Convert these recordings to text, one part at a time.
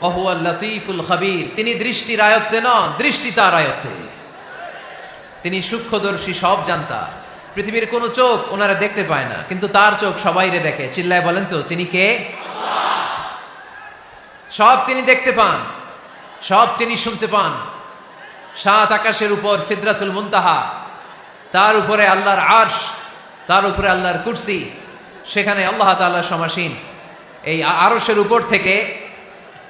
অহুয়া লতিফুল খাবির। তিনি দৃষ্টির আয়ত্তে নন, দৃষ্টি তার আয়ত্তে। তিনি সূক্ষ্মদর্শী, সব জানতা। পৃথিবীর কোনো চোখ ওনারা দেখতে পায় না, কিন্তু তার চোখ সবাইরে দেখে। চিল্লায় বলেন তো, তিনি কে? সব তিনি দেখতে পান, সব তিনি শুনতে পান। সাত আকাশের উপর সিদ্রাতুল মুনতাহা, তার উপরে আল্লাহর আরশ, তার উপরে আল্লাহর কুরসি, সেখানে আল্লাহ তাআলা সমাসীন। এই আরশের উপর থেকে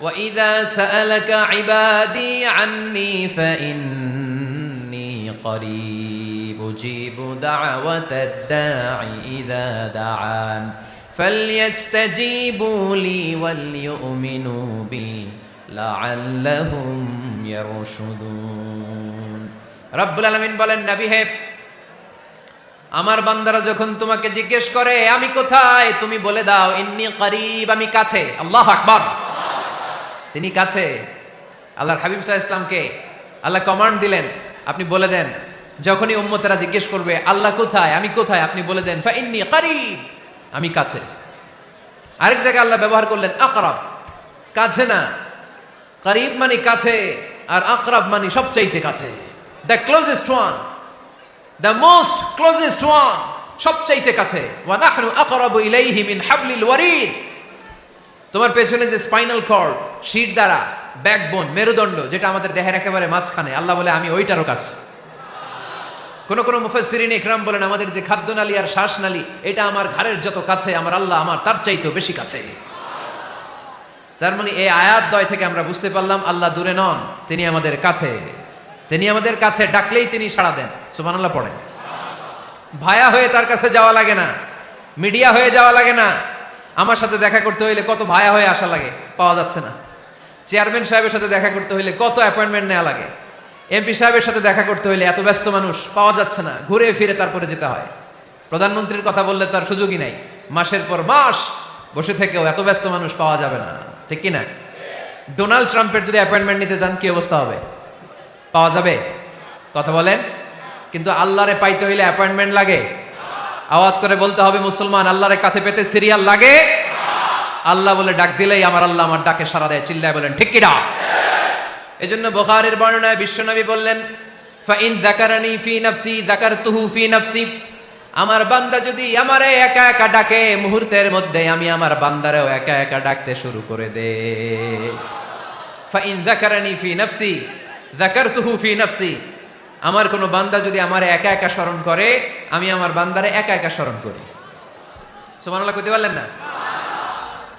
وَإِذَا سَأَلَكَ عِبَادِي عَنِّي فَإِنِّي قَرِيبٌ أُجِيبُ دَعْوَةَ الدَّاعِ إِذَا دَعَانِ فَلْيَسْتَجِيبُوا لِي وَلْيُؤْمِنُوا بِي لَعَلَّهُمْ يَرْشُدُونَ রব্বুল আলামিন বলেন নবী হে আমার বান্দারা যখন তোমাকে জিজ্ঞেস করে আমি কোথায় তুমি বলে দাও ইন্নি করিব আমি কাছে আল্লাহ আকবার তিনি কাছে, আল্লাহর হাবিব সাহা ইসলামকে আল্লাহ কমান্ড দিলেন, আপনি বলে দেন, যখনই উম্মতেরা জিজ্ঞেস করবে, আল্লাহ কোথায়? আমি কোথায়? আপনি বলে দেন ফা ইন্নি আমি কাছে। আরেক জায়গায় আল্লাহ ব্যবহার করলেন, আকরাব। কাছে না। করিব মানে কাছে, আর আকরাব মানে সবচাইতে কাছে। The closest one the most closest one সবচাইতে কাছে। ওয়ানাহনু আকরাবু ইলাইহি মিন হাবলিল ওয়ারিদ। তোমার পেছনে যে স্পাইনাল কর্ড শির দ্বারা ব্যাকবোন মেরুদণ্ড, যেটা আমাদের দেহের একেবারে মাঝখানে, আল্লাহ বলে, আমি ওইটারও কাছে কোনো কোন মুফাসসিরিন ইকরাম বলেন, আমাদের যে খাদ্যনালী আর শ্বাসনালী, এটা আমার ঘাড়ের যত কাছে, আমার আল্লাহ আমার তার চাইতেও বেশি কাছে। তার মানে এই আয়াত দয় থেকে আমরা বুঝতে পারলাম, আল্লাহ দূরে নন, তিনি আমাদের কাছে। তিনি আমাদের কাছে ডাকলেই তিনি সাড়া দেন। সুবহানাল্লাহ পড়েন। ভায়া হয়ে তার কাছে যাওয়া লাগে না। মিডিয়া হয়ে যাওয়া লাগে না। আমার সাথে দেখা করতে হইলে কত ভায়া হয়ে আসা লাগে, পাওয়া যাচ্ছে না। চেয়ারম্যান সাহেবের সাথে দেখা করতে হইলে কত অ্যাপয়েন্টমেন্ট নেওয়া লাগে। এমপি সাহেবের সাথে দেখা করতে হইলে এত ব্যস্ত মানুষ, পাওয়া যাচ্ছে না, ঘুরে ফিরে তারপরে যেতে হয়। প্রধানমন্ত্রীর কথা বললে তার সুযোগই নাই, মাসের পর মাস বসে থেকেও এত ব্যস্ত মানুষ পাওয়া যাবে না, ঠিক কি না ডোনাল্ড ট্রাম্পের যদি অ্যাপয়েন্টমেন্ট নিতে যান, কি অবস্থা হবে? পাওয়া যাবে? কথা বলেন? কিন্তু আল্লাহরে পাইতে হইলে অ্যাপয়েন্টমেন্ট লাগে। আওয়াজ করে বলতে হবে, মুসলমান, আল্লাহরে কাছে পেতে সিরিয়াল লাগে। আল্লাহ বলে, ডাক দিলেই আমার আল্লাহ আমার ডাকে সারা দেয়। চিল্লায় বলেন, ঠিক কিনা? এই জন্য বোখারের বর্ণনায় বিশ্বনবী বললেন ফাইন জাকারানি ফি নাফসি জাকারতুহু ফি নাফসি। আমার বান্দা যদি আমারে একা একা ডাকে, মুহূর্তের মধ্যে আমি আমার বান্দারেও একা একা ডাকতে শুরু করে দে। ফাইন জাকারানি ফি নাফসি জাকারতুহু ফি নাফসি। আমার কোনো বান্দা যদি আমার একা একা স্মরণ করে, আমি আমার বান্দারে একা একা স্মরণ করি। সুবহানাল্লাহ কইতে পারলেন না?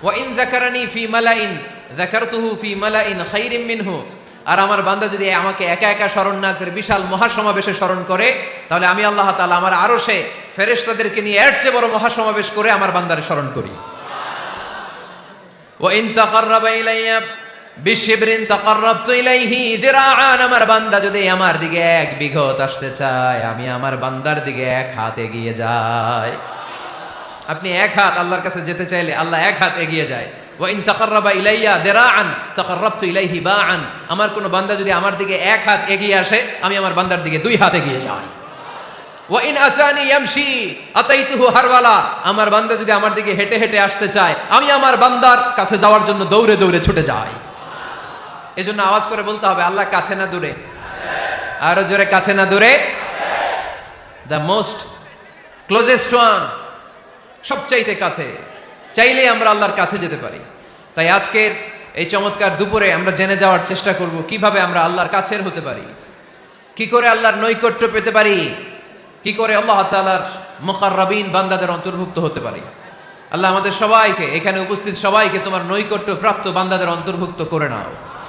ওয়া ইন জাকারানি ফি মালাইন জাকারতুহু ফি মালাইন খাইরিম মিনহু। আর আমার বান্দা যদি আমাকে একা একা স্মরণ না করে, বিশাল মহাসমাবেশে স্মরণ করে, তাহলে আমি আল্লাহ তাআলা আমার আরও সে ফেরেশতাদেরকে নিয়ে এর চেয়ে বড় মহাসমাবেশ করে আমার বান্দারে স্মরণ করি। ওয়া ইন তাকাররাবা ইলাইয়া বিশিবরিন তাকাররাবতু ইলাইহি দিরাআন, আমার বান্দা যদি আমার দিকে এক বিঘত আসতে চায়, আমি আমার বান্দার দিকে এক হাত এগিয়ে যাই। আপনি এক হাত আল্লাহর কাছে যেতে চাইলে আল্লাহ এক হাত এগিয়ে যায়। ওয়া ইন তাকাররাবা ইলাইয়া দিরাআন তাকাররাবতু ইলাইহি বাআন, আমার কোন বান্দা যদি আমার দিকে এক হাত এগিয়ে আসে, আমি আমার বান্দার দিকে দুই হাত এগিয়ে যাই। ওয়া ইন আতানি ইয়ামশি, আতাইতুহু হারওয়ালা, আমার বান্দা যদি আমার দিকে হেঁটে হেঁটে আসতে চায়, আমি আমার বান্দার কাছে যাওয়ার জন্য দৌড়ে দৌড়ে ছুটে যাই। এজন্য আওয়াজ করে বলতে হবে, আল্লাহ কাছে না দূরে। আরও জোরে, কাছে না দূরে। দ্য মোস্ট ক্লোজেস্ট ওয়ান সবচাইতে কাছে। চাইলে আমরা আল্লাহর কাছে যেতে পারি। তাই আজকের এই চমৎকার দুপুরে আমরা জেনে যাওয়ার চেষ্টা করব, কীভাবে আমরা আল্লাহর কাছের হতে পারি। কি করে আল্লাহর নৈকট্য পেতে পারি। কি করে আল্লাহ তাআলার মুকাররাবিন বান্দাদের অন্তর্ভুক্ত হতে পারি। আল্লাহ আমাদের সবাইকে, এখানে উপস্থিত সবাইকে তোমার নৈকট্য প্রাপ্ত বান্দাদের অন্তর্ভুক্ত করে নাও।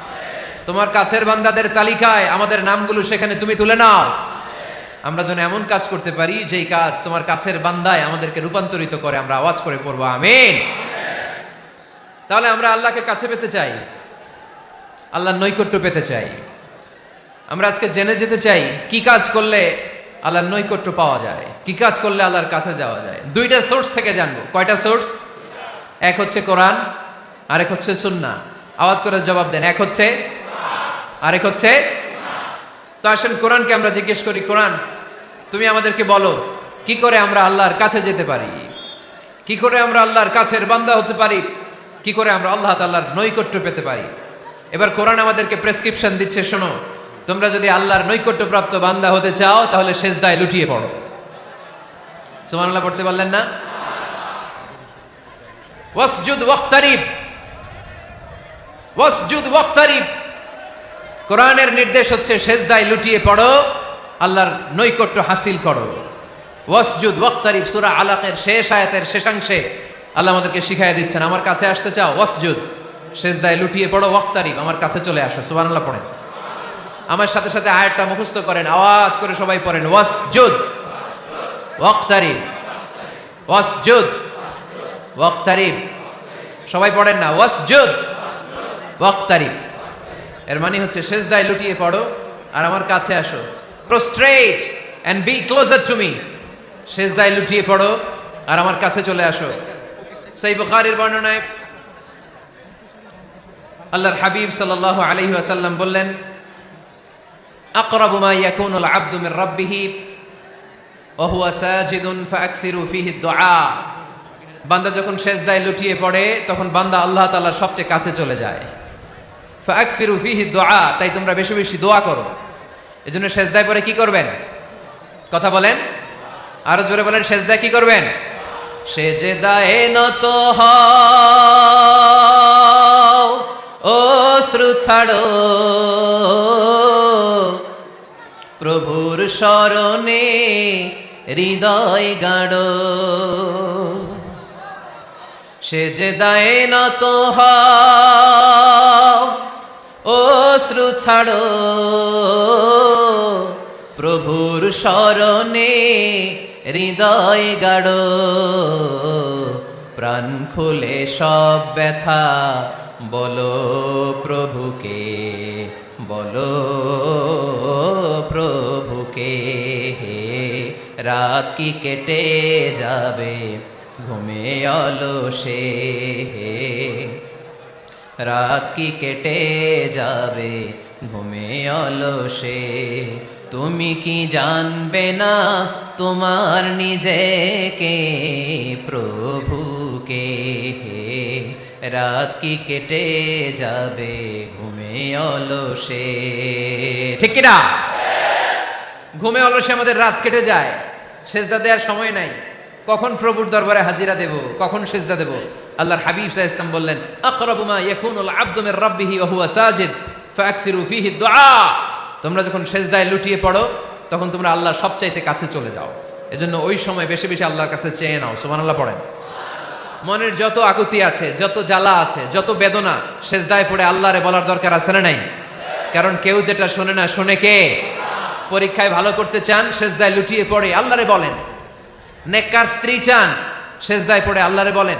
তোমার কাছের বান্দাদের তালিকায় আমাদের নামগুলো সেখানে তুমি তুলে নাও। আমরা যেন এমন কাজ করতে পারি, যেই কাজ তোমার কাছের বান্দায় আমাদেরকে রূপান্তরিত করে আমরা আওয়াজ করে পড়ব, আমিন। তাহলে আমরা আল্লাহকে কাছে পেতে চাই, আল্লাহর নৈকট্য পেতে চাই। আমরা আজকে জেনে যেতে চাই, কি কাজ করলে আল্লাহর নৈকট্য পাওয়া যায়, কি কাজ করলে আল্লাহর কাছে যাওয়া যায়। দুইটা সোর্স থেকে জানব, কয়টা সোর্স? এক হচ্ছে কোরআন, আরেক হচ্ছে সুন্না আওয়াজ করে জবাব দেন, এক হচ্ছে আরেক হচ্ছে, তো আসেন কোরআনকে আমরা জিজ্ঞেস করি, কোরআন, তুমি আমাদেরকে বলো, কি করে আমরা আল্লাহর কাছে যেতে পারি? কি করে আমরা আল্লাহর কাছের বান্দা হতে পারি? কি করে আমরা আল্লাহ তাল্লাহর নৈকট্য পেতে পারি? এবার কোরআন আমাদেরকে প্রেসক্রিপশন দিচ্ছে, শোনো, তোমরা যদি আল্লাহর নৈকট্যপ্রাপ্ত বান্দা হতে চাও, তাহলে সেজদায় লুটিয়ে পড়ো। সুবহানাল্লাহ, পড়তে পারলেন না? ওয়াসজুদ, ওয়াক্তারিব। ওয়াসজুদ, ওয়াক্তারিব। কোরআনের নির্দেশ হচ্ছে সেজদায় লুটিয়ে পড়ো, আল্লাহর নৈকট্য হাসিল করো। ওয়াসজুদ ওয়াক্তারিফ সূরা আলাকের শেষ আয়াতের শেষাংশে আল্লাহ আমাদেরকে শিখাইয়া দিচ্ছেন, আমার কাছে আসতে চাও? ওয়াসজুদ, সেজদায় লুটিয়ে পড়ো ওয়াক্তারিফ আমার কাছে চলে আসো। সুবহানাল্লাহ পড়েন। আমার সাথে সাথে আয়াতটা মুখস্থ করেন, আওয়াজ করে সবাই পড়েন, ওয়াসজুদ, ওয়াক্তারিব ওয়াসজুদ, ওয়াক্তারিব। সবাই পড়েন না, ওয়াসজুদ, ওয়াক্তারিব। এর মানে হচ্ছে সেজদায় লুটিয়ে পড়ো আর আমার কাছে আসো। Prostrate and be closer to me সেজদায় লুটিয়ে পড়ো আর আমার কাছে চলে আসো। সেই বুখারীর বর্ণনায় আল্লাহর হাবিব সাল্লাল্লাহু আলাইহি ওয়াসাল্লাম বললেন, আকরাবু মা ইয়াকুনু আল আবদু মির রাব্বিহি, ওয়া হুয়া সাজিদুন ফাআকসিরু ফীহি দুআ বান্দা যখন সেজদায় লুটিয়ে পড়ে, তখন বান্দা আল্লাহ তাআলার সবচেয়ে কাছে চলে যায়। ফাকসিরু ফিহি দোয়া, তাই তোমরা বেশি বেশি দোয়া করো। এজন্য সেজদায় পরে কি করবেন? কথা বলেন। আরও জোরে বলেন, সেজদায় কি করবেন? সেজদায় নত ও শ্রু ছাড়ো। প্রভুর স্মরণে হৃদয় গাড়ো সে যে দায় নত হও ও শ্রু ছাড়ো। প্রভুর স্মরণে হৃদয় গাড়ো। প্রাণ খুলে সব ব্যথা, বলো প্রভুকে বলো প্রভুকে, হে রাত কি কেটে যাবে, ঘুমে অলসে রাত কি কেটে যাবে? ঘুমে অলসে। তুমি কি জানবে না তোমার নিজেকে? প্রভুকে রাত কি কেটে যাবে? ঘুমে অলসে। ঠিক কিনা? ঘুমে অলসে আমাদের রাত কেটে যায়। সেজদা দেওয়ার সময় নাই। কখন প্রভুর দরবারে হাজিরা দেব? কখন সেজদা দেব? আল্লাহর হাবিব সাহ ইসলাম বললেন, আকরাবু মা ইয়াকুনুল আবদু মির রাব্বিহি ওয়া হুয়া সাজিদ ফাকসিরু ফীহি দুআ তোমরা যখন সেজদায় লুটিয়ে পড়ো, তখন তোমরা আল্লাহর সবচাইতে কাছে চলে যাও। এজন্য ওই সময় বেশি বেশি আল্লাহর কাছে চেয়ে নাও, সুবহানাল্লাহ পড়েন। মনের যত আকুতি আছে, যত জ্বালা আছে, যত বেদনা, সেজদায় পড়ে আল্লাহরে বলার দরকার আছে না নাই? কারণ কেউ যেটা শোনে না, শোনে কে? পরীক্ষায় ভালো করতে চান, সেজদায় লুটিয়ে পড়ে, আল্লাহরে বলেন। নেককার স্ত্রী চান, সেজদায় পড়ে আল্লাহরে বলেন।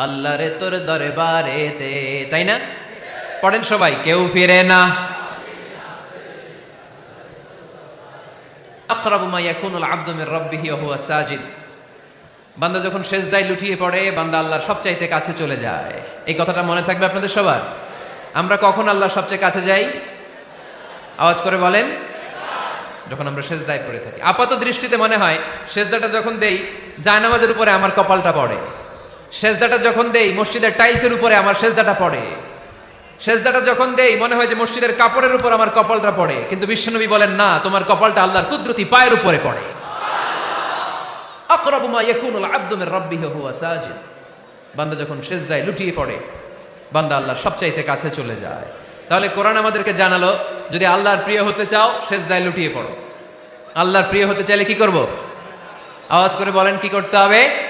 আল্লাহরে তোর দরবারেতে তাই না? পড়েন সবাই, কেউ ফিরে না। বান্দা যখন সেজদায় লুটিয়ে পড়ে, বান্দা আল্লাহর সবচাইতে কাছে চলে যায়। এই কথাটা মনে থাকবে আপনাদের সবার? আমরা কখন আল্লাহর সবচেয়ে কাছে যাই? আওয়াজ করে বলেন। যখন আমরা সেজদায় পড়ে থাকি। আপাত দৃষ্টিতে মনে হয়, সেজদাটা যখন দেই, জায়নামাজের উপরে আমার কপালটা পড়ে। সেজদাটা যখন দেই, মসজিদের টাইলসের উপরে আমার সেজদাটা পড়ে। সেজদাটা যখন দেই, মনে হয় যে মসজিদের কাপড়ের উপর আমার কপালটা পড়ে। কিন্তু বিশ্বনবী বলেন, না, তোমার কপালটা আল্লাহর কুদরতি পায়ের উপরে পড়ে। আকরাবু মা ইয়াকুনুল আবদু মির রাব্বিহি হুয়া সাজিদ। বান্দা যখন সেজদায় লুটিয়ে পড়ে, বান্দা আল্লাহর সবচাইতে কাছে চলে যায়। তাহলে কোরআন আমাদেরকে জানালো, যদি আল্লাহর প্রিয় হতে চাও, সেজদায় লুটিয়ে পড়ো। আল্লাহর প্রিয় হতে চাইলে কি করব? আওয়াজ করে বলেন কি করতে হবে?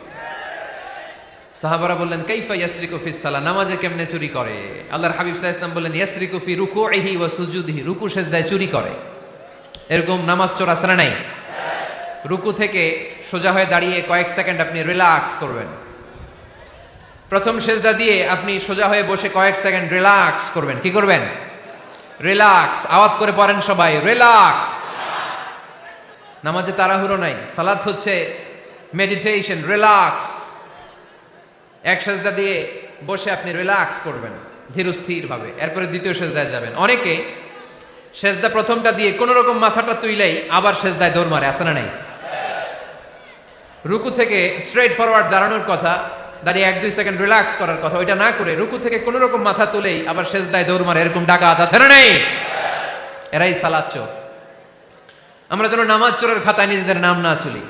সাহাবারা বললেন, কাইফা ইয়াসরিকু ফিস সালা নামাজে কেমনে চুরি করে? আল্লাহর হাবিব সাহা ইসলাম বললেন, ইয়াসরিকু ফি রুকুইহি ওয়া সুজুদিহি। রুকু সেজদায় চুরি করে। এরকম নামাজ চোর না নাই? রুকু থেকে সোজা হয়ে দাঁড়িয়ে কয়েক সেকেন্ড আপনি রিল্যাক্স করবেন। প্রথম সেজদা দিয়ে আপনি সোজা হয়ে বসে কয়েক সেকেন্ড রিল্যাক্স করবেন। কি করবেন? রিল্যাক্স। আওয়াজ করে পড়েন সবাই, রিল্যাক্স! নামাজে তাড়াহুড়ো নাই। সালাত হচ্ছে মেডিটেশন রিল্যাক্স। এক সেজদা দিয়ে বসে আপনি রিল্যাক্স করবেন ধীরস্থির ভাবে এরপরে দ্বিতীয় সেজদায় যাবেন। অনেকে সেজদা প্রথমটা দিয়ে কোনো রকম মাথাটা তুইলেই আবার সেজদায় দৌড় মারে আসে না নাই? রুকু থেকে স্ট্রেট ফরওয়ার্ড দাঁড়ানোর কথা, দাঁড়িয়ে এক দুই সেকেন্ড রিল্যাক্স করার কথা, ওইটা না করে রুকু থেকে কোনো রকম মাথা তুলেই আবার সেজদায় দৌড় মারে, এরকম ডাকাত আছে না নেই? এরাই সালাদ চোর। আমরা যেন নামাজ চোরের খাতায় নিজেদের নাম না চলি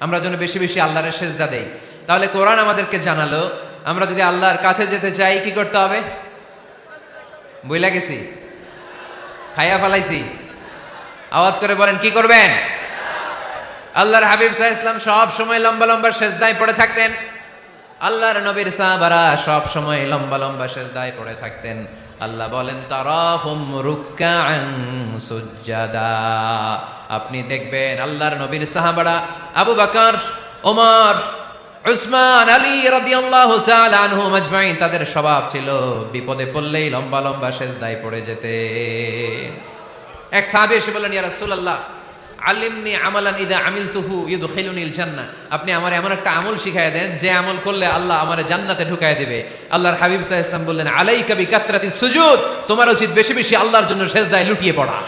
আমরা যেন বেশি বেশি আল্লাহরের সেজদা দেই। তাহলে কোরআন আমাদেরকে জানালো। আমরা যদি আল্লাহর কাছে যেতে চাই, কি করতে হবে? বইলা গেছি। খাইয়া ফালাইছি। আওয়াজ করে বলেন, কি করবেন? আল্লাহর হাবিব সাহা ইসলাম সব সময় লম্বা লম্বা সেজদায় পড়ে থাকতেন। আল্লাহর নবীর সাহাবারা সব সময় লম্বা লম্বা সেজদায় পড়ে থাকতেন। আল্লাহ বলেন, তারাহুম রুক্কাআন সুজ্জাদা। আপনি দেখবেন আল্লাহর নবীর সাহাবারা, আবু বকর, ওমর উসমান আলী রাদিয়াল্লাহু তাআলা আনহুম আজমাইন তাদের স্বভাব ছিল বিপদে পড়লেই লম্বা লম্বা সেজদায় পড়ে যেতে। এক সাহাবী এসে বললেন, ইয়া রাসূলুল্লাহ, আলিমনি আমালান ইদা আমিলতুহু ইউদখিলুনিল জান্নাহ আপনি আমার এমন একটা আমল শিখায় দেন, যে আমল করলে আল্লাহ আমার জান্নাতে ঢুকায় দেবে। আল্লাহর হাবিব সাল্লাল্লাহু আলাইহি ইসলাম বললেন, আলাইকা বিকাসরাতিস সুজুদ, তোমার উচিত বেশি বেশি আল্লাহর জন্য সেজদায় লুটিয়ে পড়া।